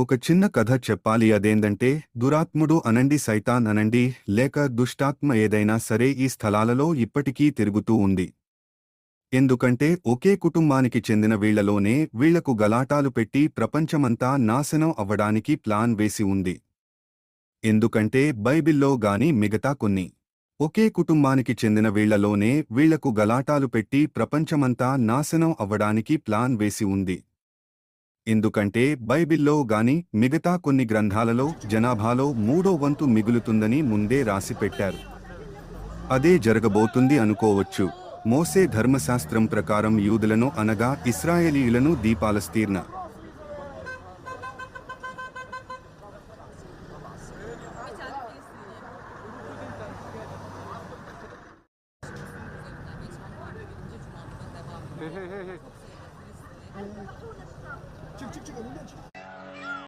ఒక చిన్న కథ చెప్పాలి. అదేందంటే దురాత్ముడు అనండి సైతాన్ అనండి లేక దుష్టాత్మ ఏదైనా సరే ఈ స్థలాలలో ఇప్పటికీ తిరుగుతూ ఉంది. ఎందుకంటే ఒకే కుటుంబానికి చెందిన వీళ్ళలోనే వీళ్ళకు గలాటాలు పెట్టి ప్రపంచమంతా నాశనం అవ్వడానికి ప్లాన్ వేసి ఉంది. ఎందుకంటే బైబిల్లో గాని మిగతా కొన్ని. ఒకే కుటుంబానికి చెందిన వీళ్ళలోనే వీళ్ళకు గలాటాలు పెట్టి ప్రపంచమంతా నాశనం అవ్వడానికి ప్లాన్ వేసి ఉంది. ఎందుకంటే బైబిల్లో గాని మిగతా కొన్ని గ్రంథాలలో జనాభాలో మూడో వంతు మిగులుతుందని ముందే రాసి పెట్టారు. అదే జరగబోతుంది అనుకోవచ్చు. మోసే ధర్మశాస్త్రం ప్రకారం యూదులను అనగా ఇస్రాయేలీయులను దీపాలస్తీర్ణ. 这这这个能变成。